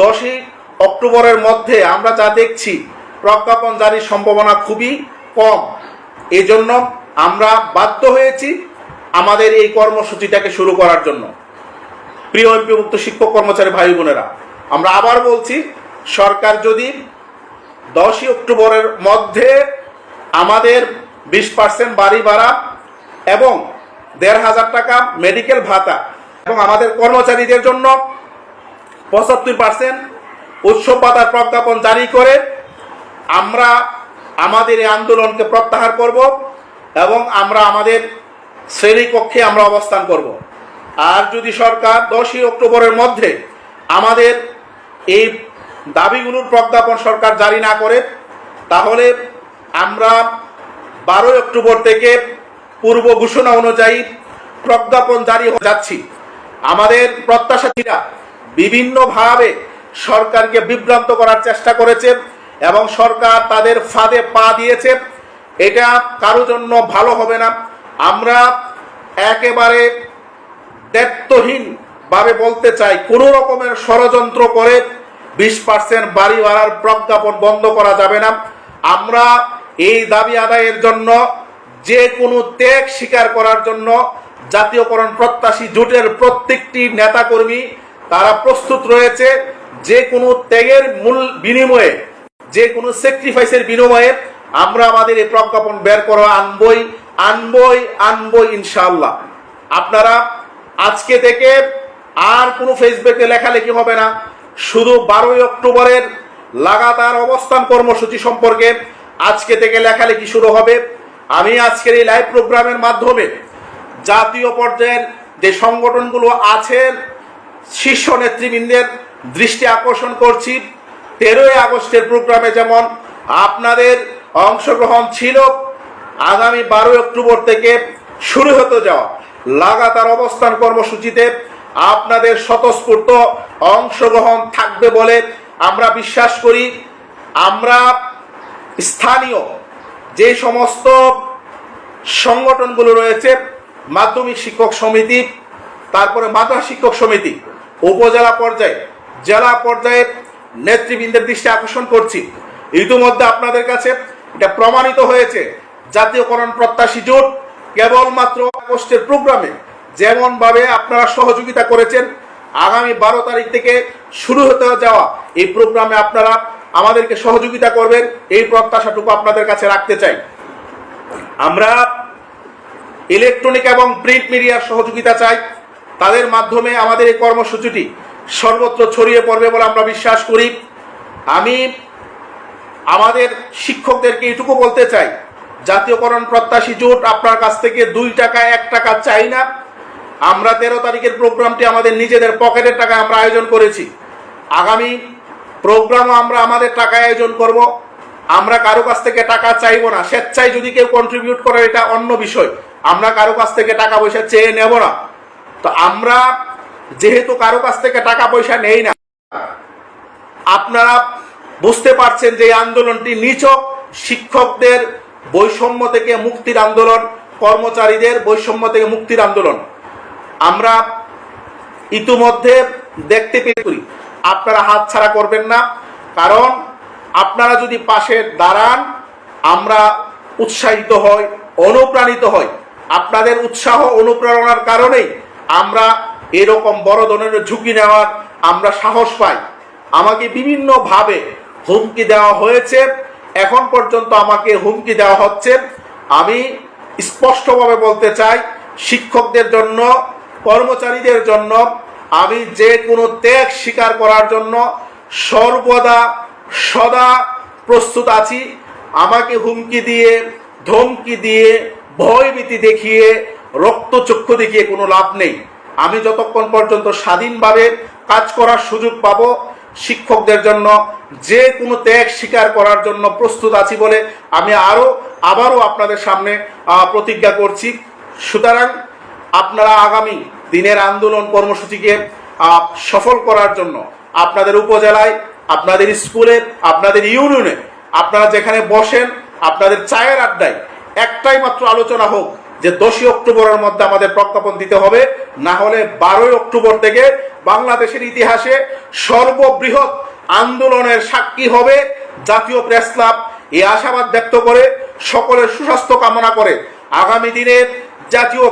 দশই অক্টোবরের মধ্যে আমরা যা দেখছি, প্রজ্ঞাপন জারির সম্ভাবনা খুবই কম। এজন্য আমরা বাধ্য হয়েছি আমাদের এই কর্মসূচিটাকে শুরু করার জন্য। প্রিয় এমপিভুক্ত শিক্ষক কর্মচারী ভাই বোনেরা, আমরা আবার বলছি, সরকার যদি দশই অক্টোবরের মধ্যে আমাদের বিশ পার্সেন্ট বাড়ি ভাড়া এবং দেড় হাজার টাকা মেডিকেল ভাতা এবং আমাদের কর্মচারীদের জন্য পঁচাত্তর পার্সেন্ট উৎসব ভাতার প্রজ্ঞাপন জারি করে আমরা আমাদের এই আন্দোলনকে প্রত্যাহার করব এবং আমরা আমাদের শ্রেণীকক্ষে আমরা অবস্থান করব। আর যদি সরকার দশই অক্টোবরের মধ্যে আমাদের এই দাবিগুলোর প্রজ্ঞাপন সরকার জারি না করে, তাহলে আমরা বারোই অক্টোবর থেকে পূর্ব ঘোষণা অনুযায়ী প্রজ্ঞাপন জারি হয়ে যাচ্ছি। আমাদের প্রত্যাশাসীরা বিভিন্নভাবে সরকারকে বিভ্রান্ত করার চেষ্টা করেছে এবং সরকার তাদের ফাঁদে পা দিয়েছে। এটা কারও জন্য ভালো হবে না। আমরা একেবারে ভাবে বলতে চাই, কোনো রকমের ষড়যন্ত্র করে বিশ পার্সেন্ট বাড়ি ভাড়ার প্রজ্ঞাপন বন্ধ করা যাবে না। আমরা এই দাবি আদায়ের জন্য যে কোনো ত্যাগ স্বীকার করার জন্য জাতীয়করণ প্রত্যাশী জোটের প্রত্যেকটি নেতাকর্মী তারা প্রস্তুত রয়েছে যে কোনো ত্যাগের মূল বিনিময়ে, যে কোনো স্যাক্রিফাইসের বিনিময়ে আমরা আমাদের এই প্রজ্ঞাপন বের করা আনবই আনবই আনবই ইনশাল্লাহ আপনারা আজকে থেকে আর কোনো ফেসবুকে লেখালেখি হবে না। শুধু বারোই অক্টোবরের লাগাতার অবস্থান কর্মসূচি সম্পর্কে আজকে থেকে লেখালেখি শুরু হবে। আমি আজকের এই লাইভ প্রোগ্রামের মাধ্যমে জাতীয় পর্যায়ের যে সংগঠনগুলো আছেন শীর্ষ নেতৃবৃন্দের দৃষ্টি আকর্ষণ করছি। তেরোই আগস্টের প্রোগ্রামে যেমন আপনাদের অংশগ্রহণ ছিল, আগামী বারোই অক্টোবর থেকে শুরু হতে যাওয়া লাগাতার অবস্থান কর্মসূচিতে আপনাদের স্বতঃস্ফূর্ত অংশগ্রহণ থাকবে বলে আমরা বিশ্বাস করি। আমরা স্থানীয় যে সমস্ত সংগঠনগুলো রয়েছে, মাধ্যমিক শিক্ষক সমিতি, তারপরে মাদ্রাসা শিক্ষক সমিতি উপজেলা পর্যায়ে, জেলা পর্যায়ে নেতৃবৃন্দের দৃষ্টি আকর্ষণ করছি। ইতিমধ্যে আপনাদের কাছে এটা প্রমাণিত হয়েছে। জাতীয়করণ প্রত্যাশী জোট কেবলমাত্র আগস্টের প্রোগ্রামে যেমনভাবে আপনারা সহযোগিতা করেছেন, আগামী বারো তারিখ থেকে শুরু হতে যাওয়া এই প্রোগ্রামে আপনারা আমাদেরকে সহযোগিতা করবেন, এই প্রত্যাশাটুকু আপনাদের কাছে রাখতে চাই। আমরা ইলেকট্রনিক এবং প্রিন্ট মিডিয়ার সহযোগিতা চাই। তাদের মাধ্যমে আমাদের এই কর্মসূচিটি সর্বত্র ছড়িয়ে পড়বে বলে আমরা বিশ্বাস করি। আমি আমাদের শিক্ষকদেরকে এটুকু বলতে চাই, জাতীয়করণ প্রত্যাশী জোট আপনার কাছ থেকে দুই টাকা, এক টাকা চাই না। আমরা তেরো তারিখের প্রোগ্রামটি আমাদের নিজেদের পকেটের টাকায় আমরা আয়োজন করেছি। আগামী প্রোগ্রামও আমরা আমাদের টাকায় আয়োজন করব। আমরা কারও কাছ থেকে টাকা চাইব না। স্বেচ্ছায় যদি কেউ কন্ট্রিবিউট করে, এটা অন্য বিষয়। আমরা কারও কাছ থেকে টাকা পয়সা চেয়ে নেব না। তো আমরা যেহেতু কারও কাছ থেকে টাকা পয়সা নেই না, আপনারা বুঝতে পারছেন যে আন্দোলনটি নিচক শিক্ষকদের বৈষম্য থেকে মুক্তির আন্দোলন, কর্মচারীদের বৈষম্য থেকে মুক্তির আন্দোলন। আমরা ইতিমধ্যে দেখতে পেয়ে আপনারা হাত ছাড়া করবেন না, কারণ আপনারা যদি পাশে দাঁড়ান, আমরা উৎসাহিত হই, অনুপ্রাণিত হই। আপনাদের উৎসাহ অনুপ্রেরণার কারণেই আমরা এরকম বড় ধরনের ঝুঁকি নেওয়ার আমরা সাহস পাই। আমাকে বিভিন্নভাবে হুমকি দেওয়া হয়েছে। এখন পর্যন্ত আমাকে হুমকি দেওয়া হচ্ছে। আমি স্পষ্টভাবে বলতে চাই, শিক্ষকদের জন্য, কর্মচারীদের জন্য, আমি যে কোনো ত্যাগ স্বীকার করার জন্য সর্বদা, সদা প্রস্তুত আছি। আমাকে হুমকি দিয়ে, ধমকি দিয়ে, ভয়ভীতি দেখিয়ে রক্তচক্ষু দেখিয়ে কোনো লাভ নেই। আমি যতক্ষণ পর্যন্ত স্বাধীনভাবে কাজ করার সুযোগ পাবো, শিক্ষকদের জন্য যে কোনো ত্যাগ স্বীকার করার জন্য প্রস্তুত আছি বলে আমি আরও, আবারও আপনাদের সামনে প্রতিজ্ঞা করছি। সুতরাং আপনারা আগামী দিনের আন্দোলন কর্মসূচিকে সফল করার জন্য আপনাদের উপজেলায়, আপনাদের স্কুলে, আপনাদের ইউনিয়নে, আপনারা যেখানে বসেন, আপনাদের চায়ের আড্ডায় একটাই মাত্র আলোচনা হোক যে দশই অক্টোবরের মধ্যে আমাদের প্রজ্ঞাপন দিতে হবে, না হলে বারোই অক্টোবর থেকে বাংলাদেশের ইতিহাসে সর্ববৃহৎ আন্দোলনের সাক্ষী হবে জাতীয় প্রেস ক্লাব। এই আশাবাদ ব্যক্ত করে সকলের সুস্বাস্থ্য কামনা করে আগামী দিনের জাতীয়